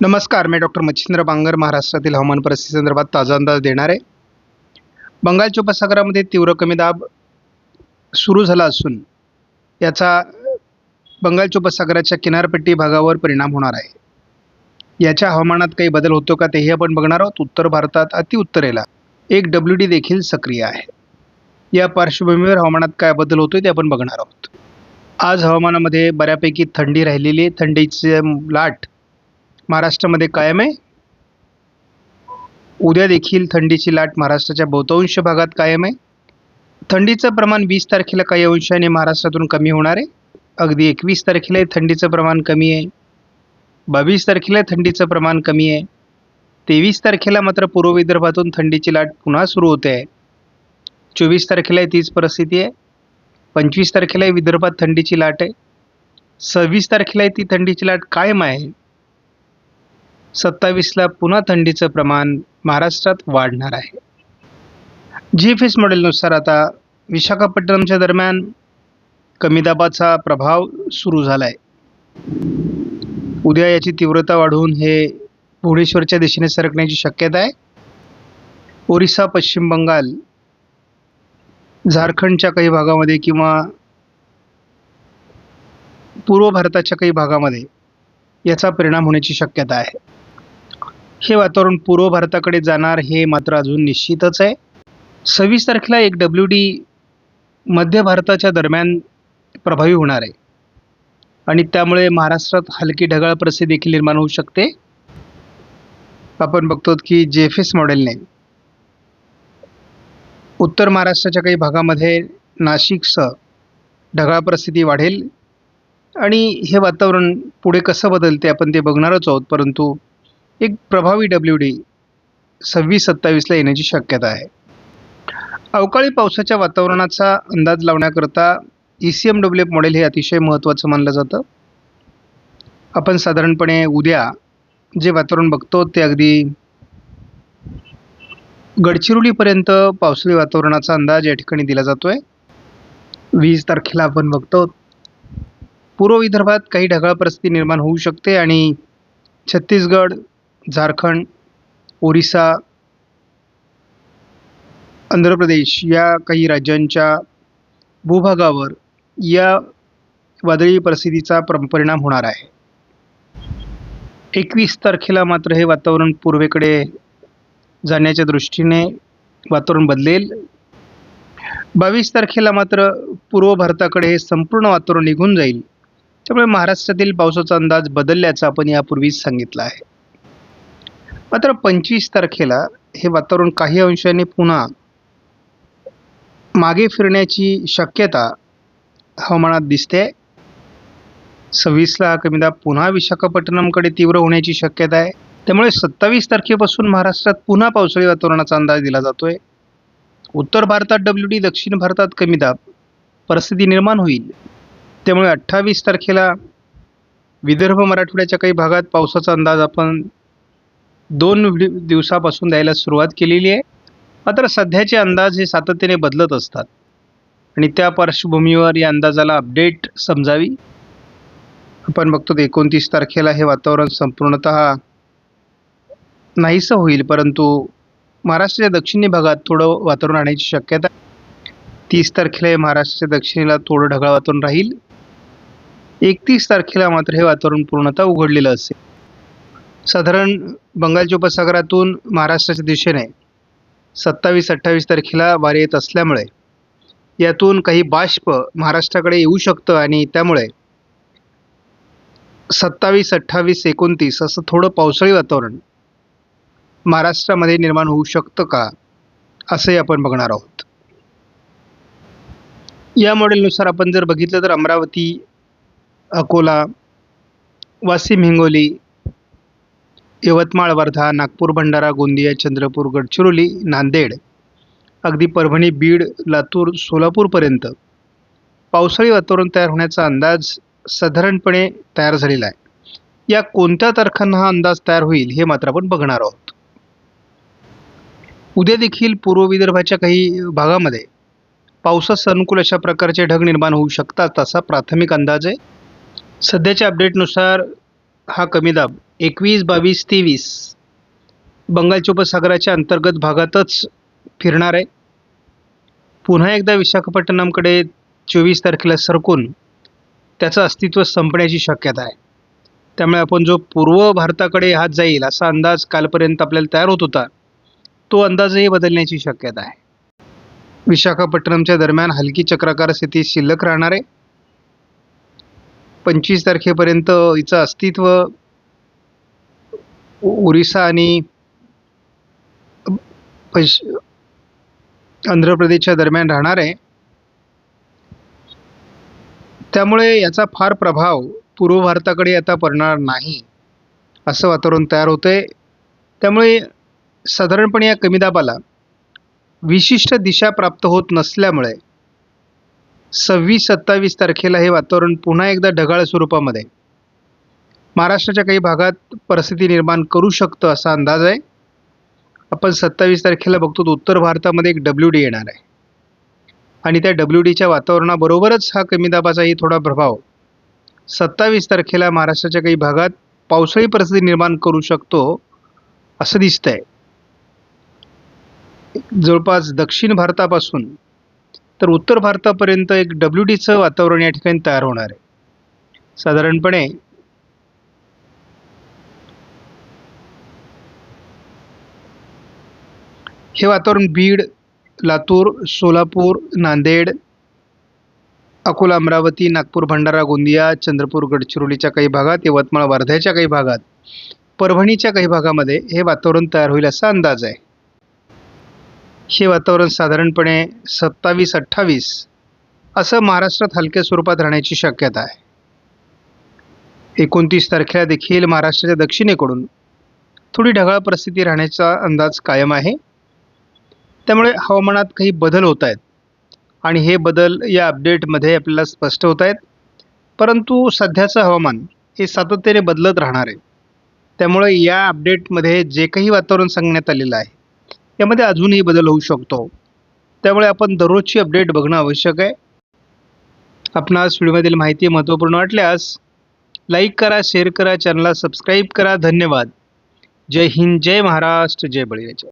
नमस्कार मी डॉक्टर मच्छिंद्र बांगर महाराष्ट्रातील हवामान परिस्थिती संदर्भात ताजा अंदाज देणार. आहे बंगालच्या उपसागरामध्ये तीव्र कमी दाब सुरू झाला असून याचा बंगालच्या उपसागराच्या किनारपट्टी भागावर परिणाम होणार आहे. याच्या हवामानात काही बदल होतो का तेही आपण बघणार आहोत. उत्तर भारतात अतिउत्तरेला एक डब्ल्यू डी देखील सक्रिय आहे. या पार्श्वभूमीवर हवामानात काय बदल होतोय ते आपण बघणार आहोत. आज हवामानामध्ये बऱ्यापैकी थंडी राहिलेली आहे. थंडीचे लाट महाराष्ट्रामध्ये कायम आहे. उद्या देखील थंडीची लाट महाराष्ट्राच्या बहुतांश भागात कायम आहे. थंडीचं प्रमाण वीस तारखेला काही अंशाने महाराष्ट्रातून कमी होणार आहे. अगदी एकवीस तारखेला थंडीचं प्रमाण कमी आहे. बावीस तारखेला थंडीचं प्रमाण कमी आहे. तेवीस तारखेला मात्र पूर्व विदर्भातून थंडीची लाट पुन्हा सुरू होते. आहे चोवीस तारखेला तीच परिस्थिती आहे. पंचवीस तारखेला विदर्भात थंडीची लाट आहे. सव्वीस तारखेला ती थंडीची लाट कायम आहे. सत्तावीसला पुन्हा थंडीचं प्रमाण महाराष्ट्रात वाढणार आहे. जी एफ एस मॉडेलनुसार आता विशाखापट्टणमच्या दरम्यान कमी दाबाचा प्रभाव सुरू झाला आहे उद्या याची तीव्रता वाढून हे भुवनेश्वरच्या दिशेने सरकण्याची शक्यता आहे. ओरिसा पश्चिम बंगाल झारखंडच्या काही भागामध्ये किंवा पूर्व भारताच्या काही भागामध्ये याचा परिणाम होण्याची शक्यता आहे. हे वातावरण पूर्व भारताकडे जाणार हे मात्र अजून निश्चितच आहे. सव्वीस तारखेला एक डब्ल्यू डी मध्य भारताच्या दरम्यान प्रभावी होणार आहे. आणि त्यामुळे महाराष्ट्रात हलकी ढगाळ परिस्थिती देखील निर्माण होऊ शकते. आपण बघतो की जे एफ एस मॉडेलने उत्तर महाराष्ट्राच्या काही भागामध्ये नाशिकसह ढगाळ परिस्थिती वाढेल. आणि हे वातावरण पुढे कसं बदलते आपण ते बघणारच आहोत परंतु एक प्रभावी डब्ल्यू डी सव्वीस सत्तावीसला येण्याची शक्यता आहे. अवकाळी पावसाच्या वातावरणाचा अंदाज लावण्याकरता E C M W F model हे अतिशय महत्त्वाचं मानलं जातं. आपण साधारणपणे उद्या जे वातावरण बघतो ते अगदी गडचिरोलीपर्यंत पावसाळी वातावरणाचा अंदाज या ठिकाणी दिला जातो आहे वीस तारखेला आपण बघतो. पूर्व विदर्भात काही ढगाळ परिस्थिती निर्माण होऊ शकते आणि छत्तीसगड झारखंड ओरिसा आंध्र प्रदेश या काही राज्यांच्या भूभागावर या वादळी परिस्थितीचा परिणाम होणार आहे. एकवीस तारखेला मात्र हे वातावरण पूर्वेकडे जाण्याच्या दृष्टीने वातावरण बदलेल. बावीस तारखेला मात्र पूर्व भारताकडे हे संपूर्ण वातावरण निघून जाईल. त्यामुळे महाराष्ट्रातील पावसाचा अंदाज बदलल्याचं आपण यापूर्वीच सांगितलं आहे. मात्र पंचवीस तारखेला हे वातावरण काही अंशाने पुन्हा मागे फिरण्याची शक्यता हवामानात दिसते. सव्वीसला हा कमी दाब पुन्हा विशाखापट्टणमकडे तीव्र होण्याची शक्यता आहे. त्यामुळे सत्तावीस तारखेपासून महाराष्ट्रात पुन्हा पावसाळी वातावरणाचा अंदाज दिला जातोय. उत्तर भारतात डब्ल्यू डी दक्षिण भारतात कमी दाब. परिस्थिती निर्माण होईल. त्यामुळे अठ्ठावीस तारखेला विदर्भ मराठवाड्याच्या काही भागात पावसाचा अंदाज आपण दोन दिवसापासून द्यायला सुरुवात केलेली आहे. मात्र सध्याचे अंदाज हे सातत्याने बदलत असतात. आणि त्या पार्श्वभूमीवर या अंदाजाला अपडेट समजावी. आपण बघतो एकोणतीस तारखेला हे वातावरण संपूर्णत नाहीसं होईल परंतु महाराष्ट्राच्या दक्षिणी भागात थोडं वातावरण राहण्याची शक्यता तीस तारखेला हे महाराष्ट्राच्या दक्षिणेला थोडं ढगाळ वातावरण राहील. एकतीस तारखेला मात्र हे वातावरण पूर्णतः उघडलेलं असेल. साधारण बंगालच्या उपसागरातून महाराष्ट्राच्या दिशेने सत्तावीस अठ्ठावीस तारखेला वारे येत असल्यामुळे यातून काही बाष्प महाराष्ट्राकडे येऊ शकतं आणि त्यामुळे सत्तावीस अठ्ठावीस एकोणतीस असं थोडं पावसाळी वातावरण महाराष्ट्रामध्ये निर्माण होऊ शकतं का असंही आपण बघणार आहोत. या मॉडेलनुसार आपण जर बघितलं तर अमरावती अकोला वाशिम हिंगोली यवतमाळ वर्धा नागपूर भंडारा गोंदिया चंद्रपूर गडचिरोली नांदेड अगदी परभणी बीड लातूर सोलापूरपर्यंत. पावसाळी वातावरण तयार होण्याचा अंदाज साधारणपणे तयार झालेला आहे. या कोणत्या तारखांना हा अंदाज तयार होईल हे मात्र आपण बघणार आहोत. उद्या देखील पूर्व विदर्भाच्या काही भागामध्ये पावसास अनुकूल अशा प्रकारचे ढग निर्माण होऊ शकतात असा प्राथमिक अंदाज आहे. सध्याच्या अपडेटनुसार हा कमी दाब एकवीस बावीस तेवीस. बंगालच्या उपसागराच्या अंतर्गत भागातच फिरणार आहे. पुन्हा एकदा विशाखापट्टणमकडे चोवीस तारखेला सरकून त्याचं अस्तित्व संपण्याची शक्यता आहे. त्यामुळे आपण जो पूर्व भारताकडे हात जाईल असा अंदाज कालपर्यंत आपल्याला तयार होत होता तो अंदाजही बदलण्याची शक्यता आहे. विशाखापट्टणमच्या दरम्यान हलकी चक्राकार स्थिती शिल्लक राहणार आहे. पंचवीस तारखेपर्यंत हिचं अस्तित्व ओरिसा आणि पश आंध्र प्रदेशच्या दरम्यान राहणार आहे. त्यामुळे याचा फार प्रभाव पूर्व भारताकडे आता पडणार नाही असं वातावरण तयार होतंय. त्यामुळे साधारणपणे या कमी दाबाला विशिष्ट दिशा प्राप्त होत नसल्यामुळे सव्वीस सत्तावीस तारखेला हे वातावरण पुन्हा एकदा ढगाळ स्वरूपामध्ये महाराष्ट्राच्या काही भागात परिस्थिती निर्माण करू शकतं असा अंदाज आहे. आपण सत्तावीस तारखेला बघतो तर उत्तर भारतामध्ये एक डब्ल्यू डी येणार आहे. आणि त्या डब्ल्यू डीच्या वातावरणाबरोबरच हा कमी दाबाचाही थोडा प्रभाव. सत्तावीस तारखेला महाराष्ट्राच्या काही भागात पावसाळी परिस्थिती निर्माण करू शकतो असं दिसतंय. जवळपास दक्षिण भारतापासून तर उत्तर भारतापर्यंत एक डब्ल्यू डीचं वातावरण या ठिकाणी तयार होणार आहे. साधारणपणे हे वातावरण बीड लातूर सोलापूर नांदेड अकोला अमरावती नागपूर भंडारा गोंदिया चंद्रपूर गडचिरोलीच्या काही भागात यवतमाळ वर्ध्याच्या काही भागात परभणीच्या काही भागामध्ये हे वातावरण तयार होईल असा अंदाज आहे. हे वातावरण साधारणपणे सत्तावीस अठ्ठावीस असं महाराष्ट्रात हलक्या स्वरूपात राहण्याची शक्यता आहे. एकोणतीस तारखेला देखील महाराष्ट्राच्या दक्षिणेकडून थोडी ढगाळ परिस्थिती राहण्याचा अंदाज कायम आहे. त्यामुळे हवामानात काही बदल होत आहेत. आणि हे बदल या अपडेटमध्ये आपल्याला स्पष्ट होत आहेत. परंतु सध्याचं हवामान हे सातत्याने बदलत राहणार आहे. त्यामुळे या अपडेटमध्ये जे काही वातावरण सांगण्यात आलेलं आहे यामध्ये अजूनही बदल होऊ शकतो. त्यामुळे आपण दररोजची अपडेट बघणं आवश्यक आहे. आपणास व्हिडिओमधील माहिती महत्त्वपूर्ण वाटल्यास लाईक करा शेअर करा चॅनलला सबस्क्राईब करा. धन्यवाद. जय हिंद जय महाराष्ट्र जय बळीराजा.